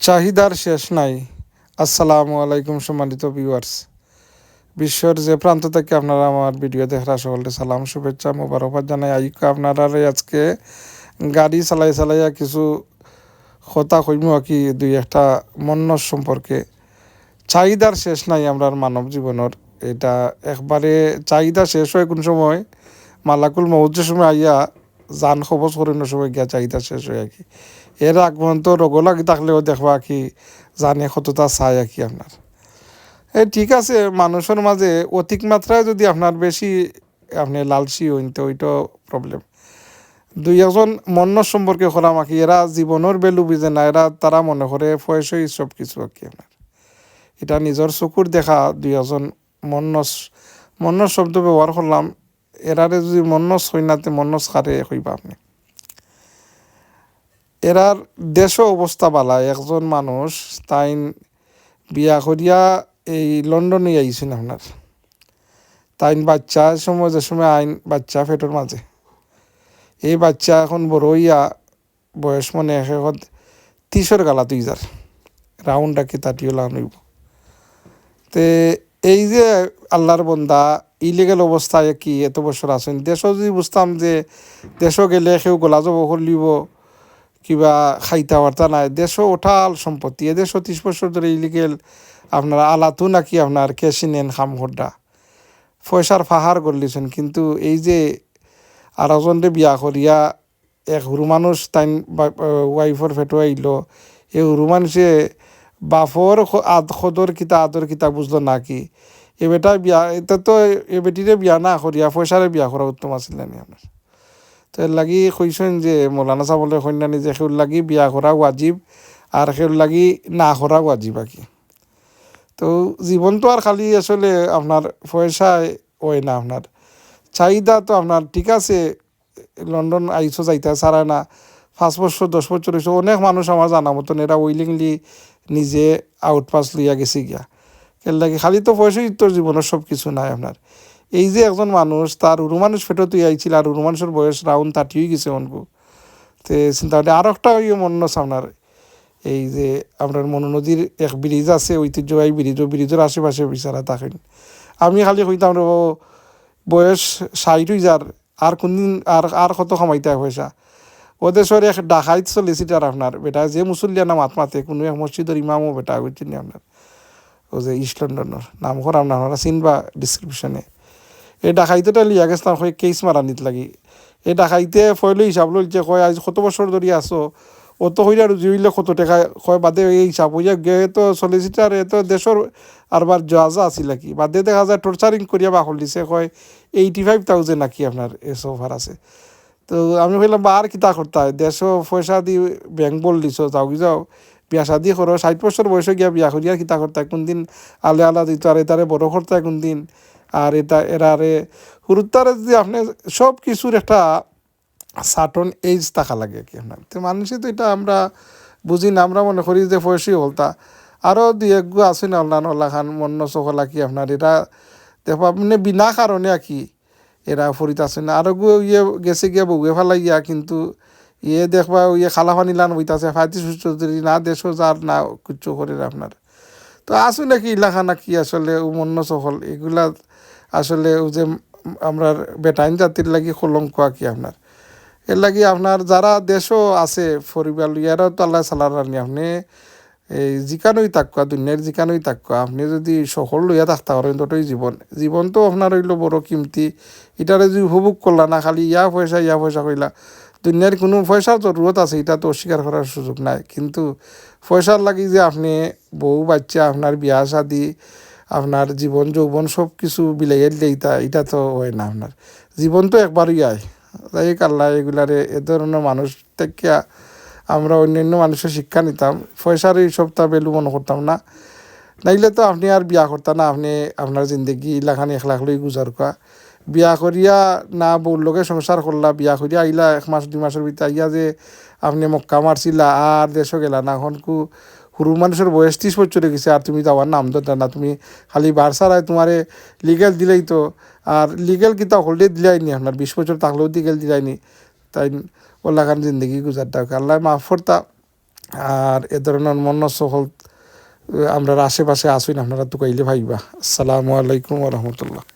চাহিদার শেষ নাই। আসসালামু আলাইকুম, সম্মানিত ভিউয়ার্স বিশ্বর যে প্রান্ত থেকে আপনারা আমার ভিডিও দেখার সকলকে সালাম, শুভেচ্ছা, মোবারকবাদ জানাই। আইকো, আপনারা আজকে গাড়ি চালাই চালাইয়া কিছু কথা কইম কি, দুই একটা মন্নর সম্পর্কে। চাহিদার শেষ নাই আমরা মানব জীবনের। এটা একবারে চাহিদা শেষ হয় কোন সময়? মালাকুল মৌজের সময় আইয়া যান খবর করানোর সময় গিয়া চাহিদা শেষ হয় আর কি। এর আগ পর্যন্ত রোগ লাগি থাকলেও দেখবা কি জানে কতটা চাই আর কি আপনার এই ঠিক আছে মানুষের মাঝে অধিক মাত্রায় যদি আপনার বেশি আপনি লালসি হইন, তো ওইটা প্রবলেম দুই একজন মন্য সম্পর্কে করা মাকি এরা জীবনের বেলু বুঝে না এরা তারা মনে করে ফয়সই সব কিছু আর কি আপনার এটা নিজের চকুর দেখা দুই একজন মন্নস মন্নস শব্দ ব্যবহার করলাম এরারে যদি মন্নস হই না নাতে মন্নস খারে হইবা আপনি। এরার দেশ অবস্থা বালা। একজন মানুষ তাই বিয়া করিয়া এই লন্ডনে আইছেন আপনার। তাইন বাচ্চা সময় যে সময় আইন বাচ্চা ফেটোর মাঝে। এই বাচ্চা এখন বড় হইয়া বয়স মনে এখন তিসর গালা তুই যার। রাউন্ডটা কি তাটিও লাগাইব তে এই যে আল্লাহর বন্দা ইলিগেল অবস্থায় কি এত বছর আছেন? দেশও যদি বুঝতাম যে দেশও গেলে কেউ গোলা যাব করলিব। কিবা খাইতা বার্তা নাই। দেশও ওঠাল সম্পত্তি। এদেশও ত্রিশ বছর ধরে ইলিগেল আপনার আলাতু নাকি আপনার কেসি নেন খাম হড্ডা পয়সার ফাহার করলিছেন কিন্তু এই যে আর একজনরে বিয়া করিয়া এক হুরু মানুষ তাই ওয়াইফর ফেটো আইল এই হুরু মানুষে বাফর আদ সদর কিতা আদর কিতা বুঝলো না কি এ বেটা বিয়া এটা তো এ বেটিরে বিয়া না করিয়া পয়সারে বিয়া করা উত্তম আছিল নি আপনার তো এর লাগি কইছেন যে মৌলানা সাবলে কন্যানি যে সেউর লাগি বিয়া করা ওয়াজিব আর সেউর লাগি না করা ওয়াজিব আর কি তো জীবন তো আর খালি আসলে আপনার পয়সায় ওই না আপনার চাহিদা তো আপনার ঠিক আছে লন্ডন আইসো যাইতে সারা না, পাঁচ বছর দশ বছর হয়েছে অনেক মানুষ আমার জানা মতন এরা উইলিংলি নিজে আউট আউটপাস লইয়া গেছি গিয়া। কেন লাগে খালি তো পয়সাই তোর জীবনের সব কিছু নাই আপনার এই যে একজন মানুষ, তার উরু মানুষ ফেটো তুই আইছিল আর উরু মানুষের বয়স রাউন্ড থার্টি হয়ে গেছে অনকু। তে চিন্তা করি আর একটা ইয়ে মন আপনার এই যে আপনার মনো নদীর এক ব্রিজ আছে, ঐতিহ্যবাহী ব্রিজ ব্রিজের আশেপাশে বিচারা থাকেন। আমি খালি কইতাম রে বয়স ষাট যার, আর কোনদিন আর আর কত কামাইতে পয়সা? ওদের এক ডাকাইত সলিসিটার আপনার, বেটা যে মুসল্লিয়া নাম আত্মাতে কোনো এক মসজিদের ইমামও বেটা বুঝছেন আপনার। ও যে ইস্ট লন্ডনের না আপনারা চিনবা ডিসক্রিপশনে এই ডাকাইতেটা লিয়া গেছিলাম, হয় কেস মারানিত লাগি। এই ডাকাইতে ফয়লে হিসাব লইছে কয়, আজ কত বছর ধরে আসো অত হইলে আর জুইলে কত টাকা, কয়, বাদে এই হিসাব হইয়া গে তো সলিসিটার এত দেশের আরবার জাজা আছিল কি বাদে দেখা যায় টর্চারিং করিয়া বাকল দিছে, কয় এইটি ফাইভ থাউজেন্ড নাকি আপনার এসো অফার আছে? তো আমি ভাবলাম বা, আর কিতা করতে হয়? দেড়শো পয়সা দি ব্যাংক বল দিছ, যাও কি যাও। বিয়া শাদি করো, ষাট বছর বয়সে গিয়া বিয়া করিয়া কিতা করতে কোন দিন আলে আলা দিত, আর এটারে বড় করতে কোন দিন আর এটা এরারে হুরুত্তারে যদি আপনি সব কিছুর একটা সাটন এজ থাকা লাগে কি আপনার। তো মানুষে তো এটা আমরা বুঝি না, আমরা মনে করি যে বয়সই হলতা আরও দুই এক গু আছে না অন্যান্য খান, মন্ন চকলা কি আপনার এরা দেখো আপনি বিনা কারণে আর কি এরা ফরিত আছে না। আরও গু ইয়ে গেছে গিয়া বউয়ে ফেলাই গিয়া, কিন্তু ইয়ে দেখবা ইয়ে খালা পানি লান হইতাছে, ফাইতি সুস্থ না দেশও যার না, কুচ্ছ করে আপনার। তো আসু নাকি ইলাকা নাকি আসলে মন্য সকল এগুলা আসলে ও যে আমরা বেটাইন জাতির লাগি কলঙ্ক কি আপনার। এর লাগি আপনার যারা দেশও আছে পরিবার ইয়ারও তো আল্লাহ সালার রানি আপনি এই জিকানোই তাকুয়া দুনিয়ার জিকানোই তাকুয়া আপনি যদি সকল লইয়া থাকতে পারেন, ততই জীবন। জীবন তো আপনার হইল বড় কিমতি। এটারে যদি উপভোগ করলা, না খালি ইয়া পয়সা ইয়া পয়সা কইলা দুনিয়ার কোনো পয়সার জরুরত আছে, এটা তো অস্বীকার করার সুযোগ নাই। কিন্তু পয়সার লাগি যে আপনি বউ, বাচ্চা, আপনার বিয়া, শাদি, আপনার জীবন, যৌবন সব কিছু বিলাইয়ে দিইতা এটা তো হয় না আপনার। জীবন তো একবারই আয়। তাই কাল্লা এগুলারে এ ধরনের মানুষ থেকে আমরা অন্যান্য মানুষের শিক্ষা নিতাম। পয়সার এই সবটা ভ্যালু মনে করতাম না। নাইলে তো আপনি আর বিয়া করতাম না, আপনি আপনার জিন্দগি ইলাখানি এক লাখ লই গুজার করা বিয়া করিয়া না বউর লগে সংসার করলা বিয়া করিয়া আইলা এক মাস, দুই মাসের ভিতরে আইয়া যে আপনি মক্কা মারছিলা আর দেশও গেলা না এখন কু সরু মানুষের বয়স ত্রিশ বছরে গেছে আর তুমি যাওয়ার নাম ধরতে না, তুমি খালি বার সারায় তোমারে লিগেল দিলেই তো, আর লিগেল কিতা হোল্ডে দিলাই নি আপনার বিশ বছর থাকলেও লিগেল দিলাই নি তাই ওলাখান জিন্দগি গুজারটা আল্লাহ মাফ করতা আর এ ধরনের মন্য সকল আমরা আশেপাশে আসুন আপনারা তো কইলে ভাইবা আসসালামু আলাইকুম রহমতুল্লাহ